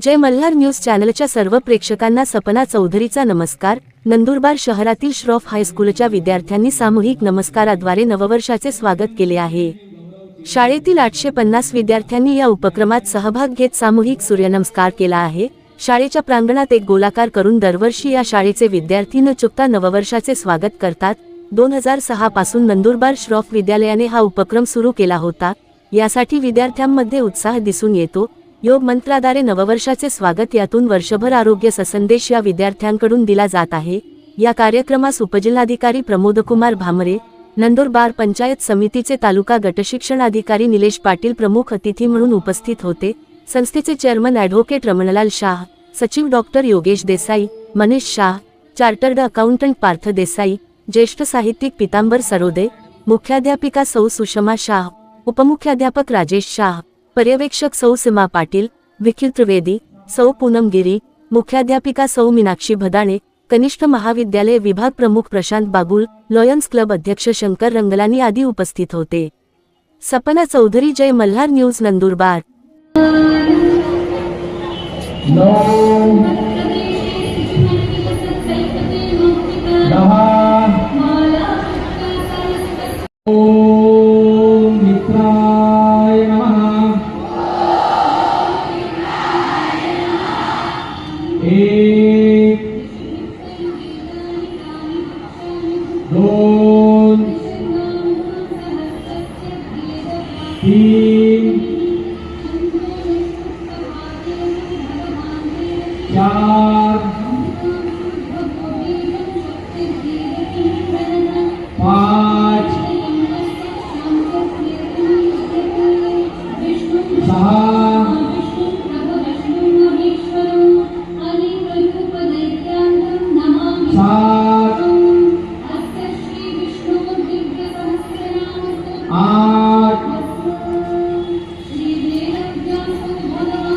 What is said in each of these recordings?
जय Malhar news चॅनलच्या सर्व प्रेक्षकांना सपना चौधरीचा नमस्कार. नंदुरबार शहरातील श्रॉफ हायस्कूलच्या विद्यार्थ्यांनी सामूहिक नमस्काराद्वारे नववर्षाचे स्वागत केले आहे. शाळेतील आठशे पन्नास विद्यार्थ्यांनी या उपक्रमात सहभाग घेत सामूहिक सूर्यनमस्कार केला आहे. शाळेच्या प्रांगणात एक गोलाकार करून दरवर्षी या शाळेचे विद्यार्थी न चुकता नववर्षाचे स्वागत करतात. दोन हजार सहा पासून नंदुरबार श्रॉफ विद्यालयाने हा उपक्रम सुरू केला होता. यासाठी विद्यार्थ्यांमध्ये उत्साह दिसून येतो. योग मंत्राद्वारे नववर्षाचे स्वागत यातून वर्षभर आरोग्य ससंदेश या विद्यार्थ्यांकडून दिला जात आहे. या कार्यक्रमास उपजिल्हाधिकारी प्रमोदकुमार भामरे नंदुरबार पंचायत समितीचे तालुका गटशिक्षण अधिकारी निलेश पाटील प्रमुख अतिथी म्हणून उपस्थित होते. संस्थेचे चेअरमन ॲडव्होकेट रमणलाल शाह सचिव doctor Yogesh Desai Manish Shah chartered accountant Parth Desai ज्येष्ठ साहित्यिक पितांबर सरोदे मुख्याध्यापिका सौ सुषमा शाह उपमुख्याध्यापक राजेश शाह पर्यवेक्षक सौ सीमा पाटील विखिल त्रिवेदी सौ पूनम गिरी मुख्याध्यापिका सौ मीनाक्षी भदाणे कनिष्ठ महाविद्यालय विभाग प्रमुख प्रशांत बागुल लॉयन्स क्लब अध्यक्ष शंकर रंगलानी आदी उपस्थित होते. सपना चौधरी जय मल्हार न्यूज नंदुरबार. तीन चार पाच सहा।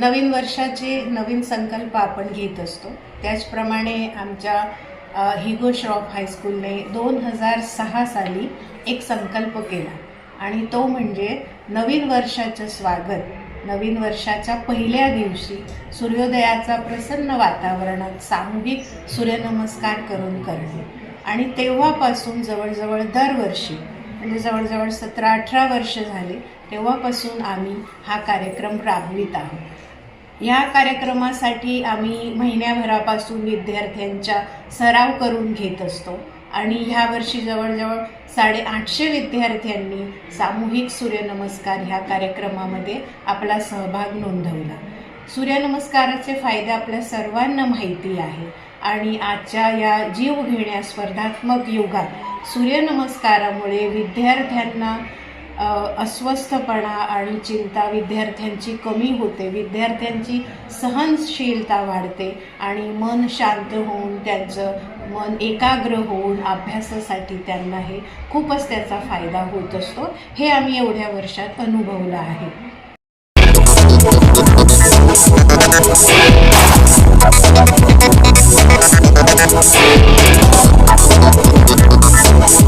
नवीन वर्षाचे नवीन संकल्प आपण घेत असतो. त्याचप्रमाणे आमच्या हिगो श्रॉफ हायस्कूलने दोन हजार सहा साली एक संकल्प केला. आणि तो म्हणजे नवीन वर्षाचं स्वागत. नवीन वर्षाच्या पहिल्या दिवशी सूर्योदयाचा प्रसन्न वातावरणात सामूहिक सूर्यनमस्कार करून करणे. आणि तेव्हापासून जवळजवळ दरवर्षी म्हणजे जवळजवळ सतरा अठरा वर्ष झाले तेव्हापासून आम्ही हा कार्यक्रम राबवित आहोत. या कार्यक्रमासाठी आम्ही महिन्याभरापासून विद्यार्थ्यांच्या सराव करून घेत असतो आणि ह्या वर्षी जवळजवळ साडेआठशे विद्यार्थ्यांनी सामूहिक सूर्यनमस्कार ह्या कार्यक्रमामध्ये आपला सहभाग नोंदवला. सूर्यनमस्काराचे फायदे आपल्या सर्वांना माहिती आहे आणि आजच्या या जीव घेण्या स्पर्धात्मक युगात सूर्यनमस्कारामुळे विद्यार्थ्यांना अस्वस्थपणा आणि चिंता विद्यार्थ्यांची कमी होते. विद्यार्थ्यांची सहनशीलता वाढते आणि मन शांत होऊन त्यांचं मन एकाग्र होऊन अभ्यासासाठी त्यांना हे खूपच त्याचा फायदा होत असतो. हे आम्ही एवढ्या वर्षात अनुभवलं आहे.